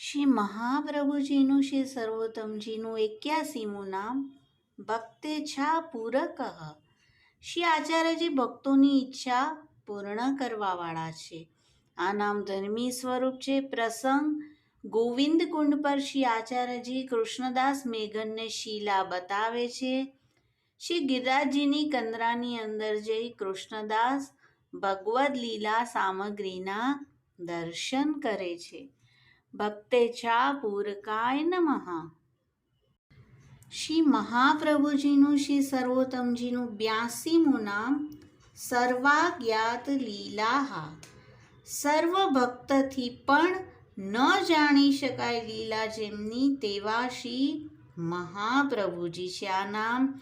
શ્રી મહાપ્રભુજીનું, શ્રી સર્વોત્તમજીનું એક્યાસીમું નામ ભક્તે છા પૂરક શ્રી આચાર્યજી ભક્તોની ઈચ્છા પૂર્ણ કરવાવાળા છે. આ નામ ધર્મી સ્વરૂપ છે. પ્રસંગ, ગોવિંદ કુંડ પર શ્રી આચાર્યજી કૃષ્ણદાસ મેઘનને શીલા બતાવે છે. શ્રી ગિરિરાજજીની કંદરાની અંદર જઈ કૃષ્ણદાસ ભગવદ લીલા સામગ્રીના દર્શન કરે છે. ભક્તે ચા પૂરકાય નમઃ. શ્રી મહાપ્રભુજીનું, શ્રી સર્વોત્તમજીનું બ્યાસીમું નામ સર્વાજ્ઞાત લીલાહા. સર્વ ભક્તથી પણ ન જાણી શકાય લીલા જેમની તેવા શ્રી મહાપ્રભુજી છે. આ નામ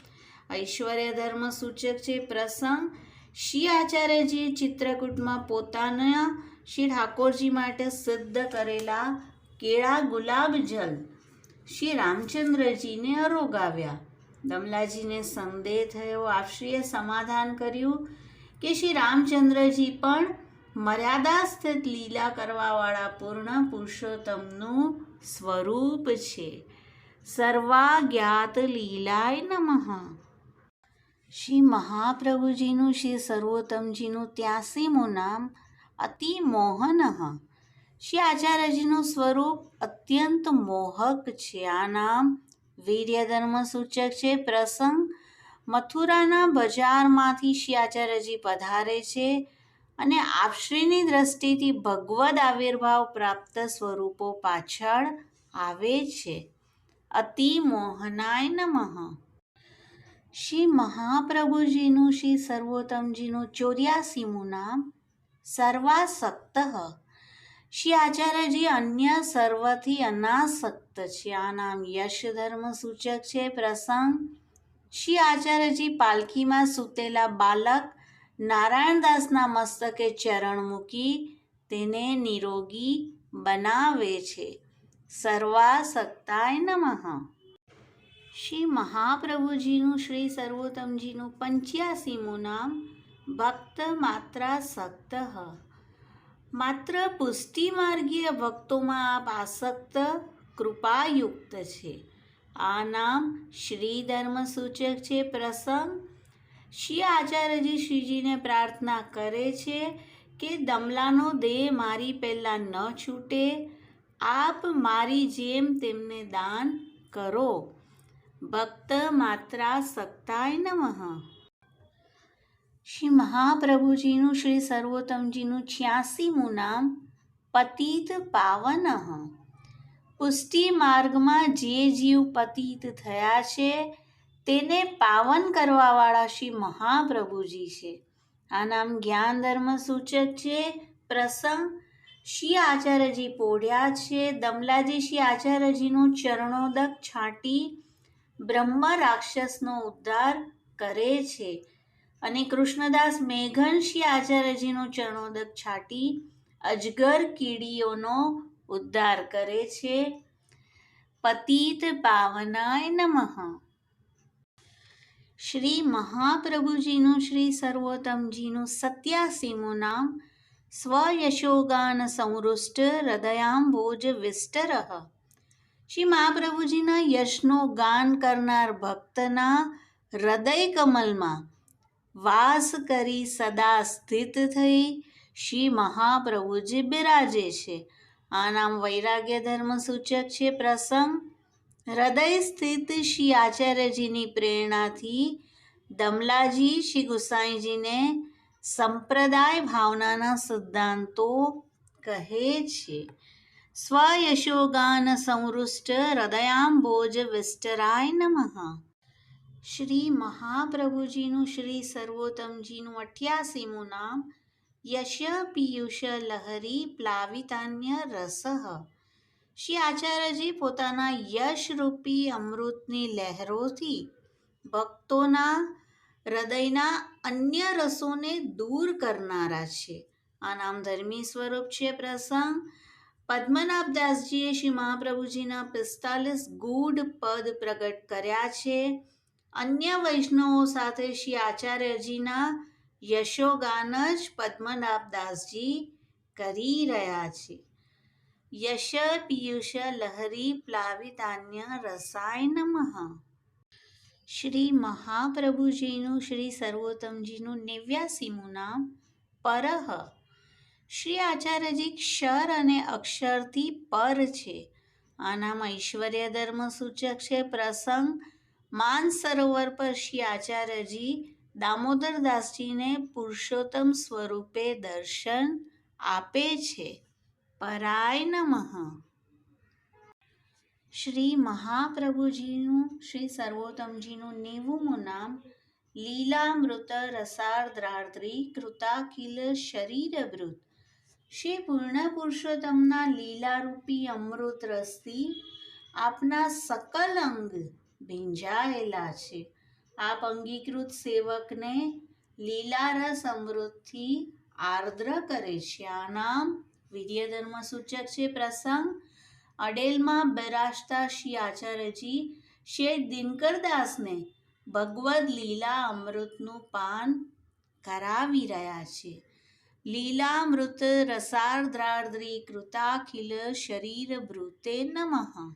ઐશ્વર્ય ધર્મ સૂચક છે. પ્રસંગ, શ્રી આચાર્યજીએ ચિત્રકૂટમાં પોતાના શ્રી ઠાકોરજી માટે સિદ્ધ કરેલા કેળા ગુલાબ જલ. શ્રી રામચંદ્રજીને અરોગાવ્યા. દમલાજીને સંદેહ થયો, આપશ્રીએ સમાધાન કર્યું કે શ્રી રામચંદ્રજી પણ મર્યાદા સ્થિત લીલા કરવાવાળા પૂર્ણ પુરુષોત્તમનું સ્વરૂપ છે. સર્વાજ્ઞાત લીલાય નમઃ. શ્રી મહાપ્રભુજીનું, શ્રી સર્વોત્તમજીનું ત્યાસીમું નામ અતિ મોહન. શ્રી આચાર્યજીનું સ્વરૂપ અત્યંત મોહક છે. આ નામ વીર્ય ધર્મ સૂચક છે. પ્રસંગ મથુરાના બજારમાંથી શ્રી આચાર્યજી પધારે છે અને આપશ્રીની દ્રષ્ટિથી ભગવદ આવિર્ભાવ પ્રાપ્ત સ્વરૂપો પાછળ આવે છે. અતિ મોહનાય નમઃ. શ્રી મહાપ્રભુજીનું, શ્રી સર્વોત્તમજીનું ચોર્યાસીમું નામ સર્વાસક્ત શ્રી આચાર્યજી અન્ય સર્વથી અનાસક્ત છે આ નામ યશ ધર્મ સૂચક છે પ્રસંગ શ્રી આચાર્યજી પાલખીમાં સૂતેલા બાલક નારાયણદાસના મસ્તકે ચરણ મૂકી તેને નિરોગી બનાવે છે સર્વાસક્તાય નમઃ શ્રી મહાપ્રભુજીનું શ્રી સર્વોત્તમજીનું પંચ્યાસીમું નામ ભક્ત માત્રા સક્ત માત્ર પુષ્ટિ માર્ગીય ભક્તોમાં આપ આસક્ત, કૃપાયુક્ત છે. આ નામ શ્રી ધર્મ સૂચક છે. પ્રસંગ, શ્રી આચાર્યજી શ્રીજીને પ્રાર્થના કરે છે કે દમલાનો દેહ મારી પહેલાં ન છૂટે, આપ મારી જેમ તેમને દાન કરો. ભક્ત માત્રા સક્તાય નમઃ. શ્રી મહાપ્રભુજીનું, શ્રી સર્વોત્તમજીનું છ્યાસીમું નામ પતિત પાવન. પુષ્ટિ માર્ગમાં જે જીવ પતિત થયા છે, તેને પાવન કરવાવાળા શ્રી મહાપ્રભુજી છે. આ નામ જ્ઞાન ધર્મ સૂચક છે, પ્રસંગ. શ્રી આચાર્યજી પોઢ્યા છે, દમલાજી શ્રી આચાર્યજીનું ચરણોદક છાંટી બ્રહ્મ રાક્ષસનો ઉદ્ધાર કરે છે. અને કૃષ્ણદાસ મેઘન શ્રી આચાર્યજીનું ચરણોદક છાટી અજગર કીડીઓનો ઉદ્ધાર કરે છે. પતિત પાવનાય નમઃ. શ્રી મહાપ્રભુજીનું, શ્રી સર્વોત્તમજીનું સત્યાસીમું નામ સ્વયશોગાન સંરુષ્ટ હૃદયાંબોજ વિસ્તર શ્રી મહાપ્રભુજીના યશનો ગાન કરનાર ભક્તના હૃદય કમલમાં વાસ કરી સદા સ્થિત થઈ શ્રી મહાપ્રભુજી બિરાજે છે. આ નામ વૈરાગ્ય ધર્મ સૂચક છે. પ્રસંગ, હૃદય સ્થિત શ્રી આચાર્યજીની પ્રેરણાથી દમલાજી શ્રી ગુસાઈજીને સંપ્રદાય ભાવનાના સિદ્ધાંતો કહે છે. સ્વયશોગાન સંવૃષ્ટ હૃદયાંબોજ વિસ્તરાય નમઃ. શ્રી મહાપ્રભુજીનું, શ્રી સર્વોત્તમજીનું અઠ્યાસીમું નામ યશ પિયુષ લહરી પ્લાવિતાન્ય રસ. શ્રી આચાર્યજી પોતાના યશરૂપી અમૃતની લહેરોથી ભક્તોના હૃદયના અન્ય રસોને દૂર કરનારા છે. આ નામ ધર્મી સ્વરૂપ છે પ્રસંગ. પદ્મનાભદાસજીએ શ્રી મહાપ્રભુજીના પિસ્તાલીસ ગૂઢ પદ પ્રગટ કર્યા છે. અન્ય વૈષ્ણવો સાથે શ્રી આચાર્યજીના યશોગાન જ પદ્મનાભદાસજી કરી રહ્યા છે. યશ, પિયુષ, લહરી, પ્લાવિતાન્ય રસાય નમઃ શ્રી મહાપ્રભુજીનું, શ્રી સર્વોત્તમજીનું નેવ્યાસીમું નામ પરહ. શ્રી આચાર્યજી ક્ષર અને અક્ષરથી પર છે. આનામાં ઐશ્વર્ય ધર્મ સૂચક છે, પ્રસંગ માન સરોવર પર શ્રી આચાર્યજી દામોદરદાસજીને પુરુષોત્તમ સ્વરૂપે દર્શન આપે છે. પરાય નમઃ. શ્રી મહાપ્રભુજીનું, શ્રી સર્વોત્તમજીનું નેવુંમું નામ લીલામૃત રસાર્દ્રાર્દ્રી કૃતાકિલ શરીરવૃત. શ્રી પૂર્ણ પુરુષોત્તમના લીલારૂપી અમૃત રસથી આપના સકલ અંગ ભીંજાયેલા છે. આપ અંગીકૃત સેવકને લીલારસ અમૃતથી આર્દ્ર કરે છે. આ નામ વિદ્યાધર્મ સૂચક છે. પ્રસંગ, અડેલમાં બિરાજતા શ્રી આચાર્યજી શેઠ દિનકરદાસને ભગવદ લીલા અમૃતનું પાન કરાવી રહ્યા છે. લીલામૃત રસાર્દ્રાર્દ્રી કૃતાખિલ શરીર ભૃતે નમઃ.